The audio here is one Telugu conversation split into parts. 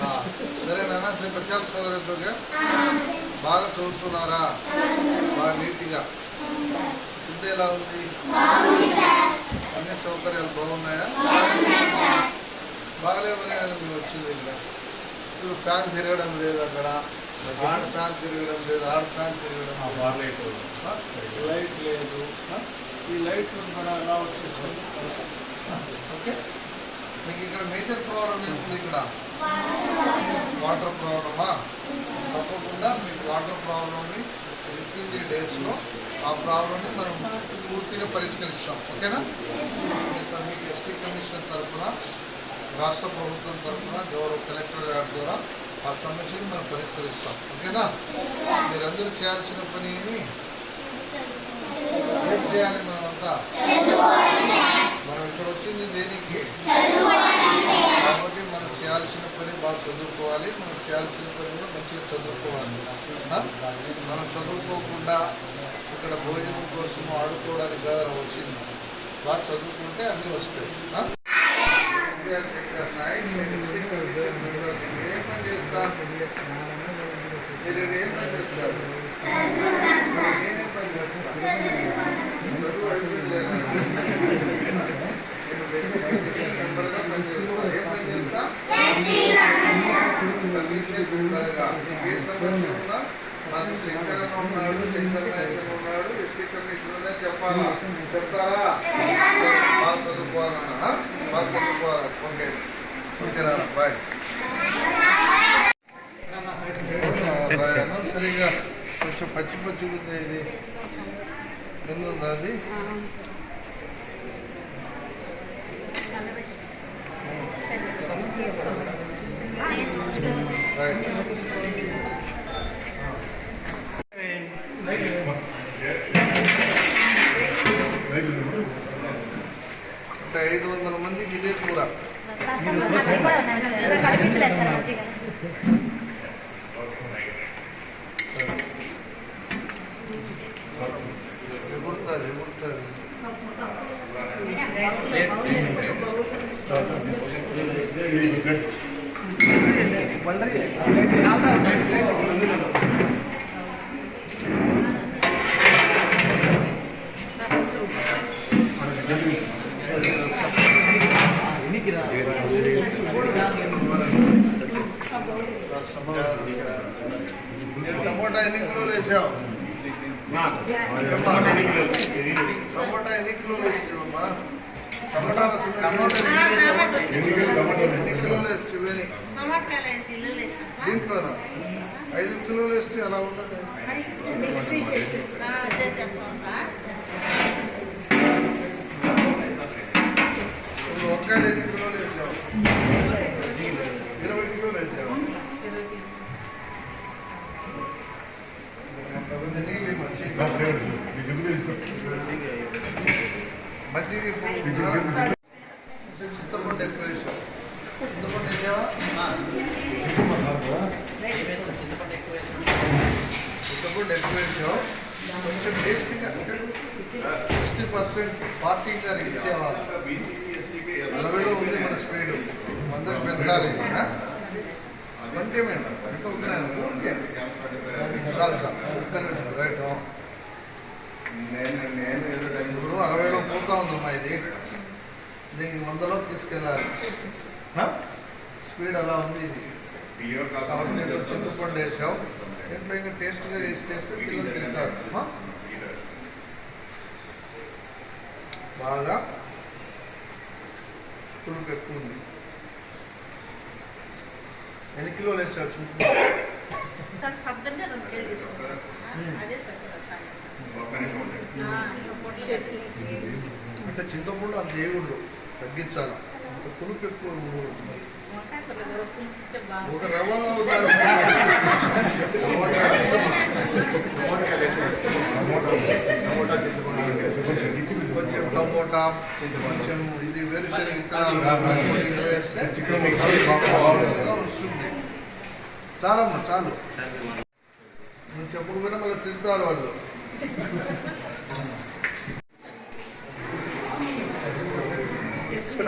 ఆ, సరేనా శ్రీ ప్రచార చదవగా బాగా చదువుతున్నారా బాగా నీట్గా ఫుడ్ ఎలా ఉంది అన్ని సౌకర్యాలు బాగున్నాయా బాగలేమనే మీరు వచ్చింది ఇక్కడ ఇప్పుడు ఫ్యాన్ తిరగడం లేదు అక్కడ ఆడ ఫ్యాన్ తిరగడం లేదు ఆడ ఫ్యాన్ తిరగడం లేదు లైట్ లేదు ఈ లైట్ కూడా ఎలా వచ్చేస్తుంది ఓకే? మీకు ఇక్కడ మేజర్ ప్రాబ్లం ఏంటి ఇక్కడ? వాటర్ ప్రాబ్లమా? తప్పకుండా మీకు వాటర్ ప్రాబ్లమ్ని విత్ ఇన్ ది డేస్లో ఆ ప్రాబ్లమ్ని మనం పూర్తిగా పరిష్కరిస్తాం. ఓకేనా? మీకు మీకు ఎస్టీ కమిషన్ తరఫున రాష్ట్ర ప్రభుత్వం తరఫున గౌరవ కలెక్టర్ గారి ద్వారా ఆ సమస్యని మనం పరిష్కరిస్తాం. ఓకేనా? మీరందరూ చేయాల్సిన పనిని ఏం చేయాలి మనమంతా? ఇక్కడ వచ్చింది దేనికి? కాబట్టి మనం చేయాల్సిన పని బాగా చదువుకోవాలి. మనం చేయాల్సిన పని కూడా మంచిగా చదువుకోవాలి. మనం చదువుకోకుండా ఇక్కడ భోజనం కోసం ఆడుకోవడానికి కదా వచ్చింది. బాగా చదువుకుంటే అన్నీ వస్తాయి. సైన్స్ ఏం పని చేస్తారు? మీరు ఏం పని చేస్తారు? నేనేం పని చేస్తాను చదువు అయిపోయింది నేను బేసిక్ ఎడ్యుకేషన్ మెంబర్గా పనిచేస్తాను ఏం పని చేస్తా రీసెర్చ్ మెంబర్గా మీకు ఏ సమస్య ఉన్నా నాకు శంకర్ అన్న ఉన్నాడు శంకర్ నాయకులు ఉన్నాడు ఎస్టీ కమిషన్ ఉందని చెప్పాలా? చెప్తారా బాగా చదువుకోవాలన్నా బాగా చదువుకోవాలి ఓకే ఓకేనా బాయ్ సరిగా కొంచెం పచ్చి పచ్చి ఉంది ఇది. ఎన్ని ఉందా అది రైట్ అంటే ఐదు వందల మందికి ఇదే కూర కనిపించలేదు సార్ మంచిగా ఎగురుతుంది ఎగురుతుంది మీరు టమోటా ఎన్ని కిలోలు వేసావు టమోటా ఎన్ని కిలోలు వేసావమ్మా టమోటా టమోటా ఎన్ని కిలోలు వేస్తావు ఇవన్నీ టమాటాలు ఐదు కిలోలు వేసిన సార్ దీంట్లోనా ఐదు కిలోలు వేస్తే ఎలా ఉంటుంది? మిక్సీ చేసి చేసేస్తాం సార్ వంకాయలు ఎన్ని కిలోలు వేసావు. ఇరవై కిలోలు వేసావు. కొంతమంది నీళ్ళు మంచి మజ్జిగ చింతపండు ఎక్కువ వేసావు చింతపండు వేసావా? చింతపండు ఎక్కువ వేసావు కొంచెం టేస్టీగా అంటే సిక్స్టీ పర్సెంట్ పార్టీగా ఇచ్చేవాళ్ళు నలభైలో ఉంది మన స్పీడ్ అందరికి పెంచాలి. మీద. ఇంకా ఓకే ఓకే చాలు సార్. ఒక్క రైట్ ఇప్పుడు అరవైలో పోతా ఉందమ్మా ఇది. దీనికి వందలో తీసుకెళ్ళాలి? స్పీడ్ అలా ఉంది ఇది. కాబట్టి నేను చింతపండు వేసావు దీంట్లో ఇంకా టేస్ట్గా వేసి చేస్తే పిల్లలు తింటారు? బాగా పులుపు ఎక్కువ ఉంది. ఎన్ని కిలోలు వేసావు చింతపండు? సార్ పొద్దున్నే రెండు కేజీలు తీసుకుంటాం అదే సార్ పెట్టి అంటే చింతపండు అంత చేయకూడదు తగ్గించాలి? పులుపు ఎక్కువ ఒక. కొంచెం టమోటా కొంచెం ఇది వేరుశనగ విత్తనాలు వేస్తే బాగా వస్తుంది. చాలమ్మా చాలు. నువ్వు చెప్పుడు కూడా మళ్ళీ తిడతారు వాళ్ళు.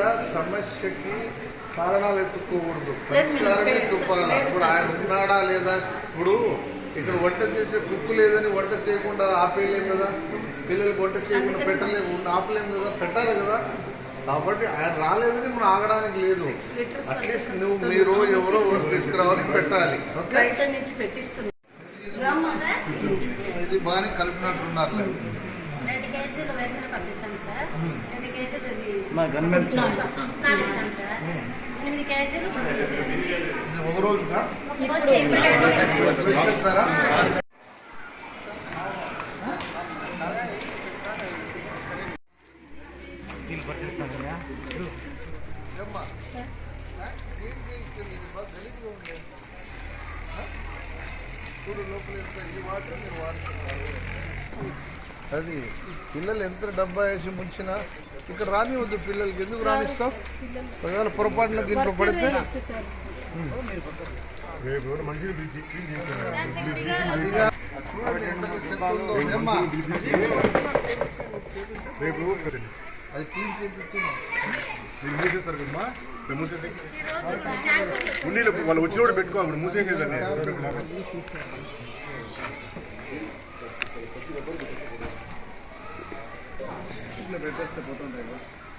ఇక్కడ సమస్యకి కారణాలు ఎత్తుకోకూడదు. లేదు, పరిష్కారం లేదు, ఎత్తుకోవాలి. లేదు, ఇప్పుడు ఆయన ఉన్నాడా లేదా? ఇప్పుడు ఇక్కడ వంట చేసే కుక్కు లేదని వంట చేయకుండా ఆపేయలేం కదా? పిల్లలకి వంట చేయకుండా పెట్టలేము ఆపలేం కదా? పెట్టాలి కదా? కాబట్టి ఆయన రాలేదని మనం ఆగడానికి లేదు. అట్లీస్ట్ నువ్వు మీరు ఎవరో తీసుకురావాలి పెట్టాలి. ఇది బాగానే కలిపినట్టున్నారు. రెండు కేజీలు వేరుశనగ పంపిస్తాను సార్ మ్మ్. రెండు కేజీలు ఇది మా గన్మెన్ నాలుగు ఇస్తాను సార్ ఎనిమిది కేజీలు ఇది ఒక రోజుగా ఈ రోజు ఎనిమిది ఇచ్చేస్తారా ఏమ్మా? క్లీన్ చేయించండి. ఇది బాగా గలీజ్గా ఉంది. ఆ? చూడు లోపల ఎంత ఈ వాటర్ మీరు వాడుతున్నారు అది పిల్లలు ఎంత డబ్బా వేసి ముంచినా ఇక్కడ రానివద్దు పిల్లలకి. ఎందుకు రానిస్తావు? ఒకవేళ పొరపాటున దీంట్లో పడితే? అది క్లీన్ చేయించున్నాం మీరు మూసేస్తారు కదమ్మా? మేము మూసేసి ఉన్నీళ్ళు వాళ్ళు వచ్చినప్పుడు పెట్టుకో అప్పుడు మూసేసేదాన్ని పెట్టేస్తే పోతుంటాయి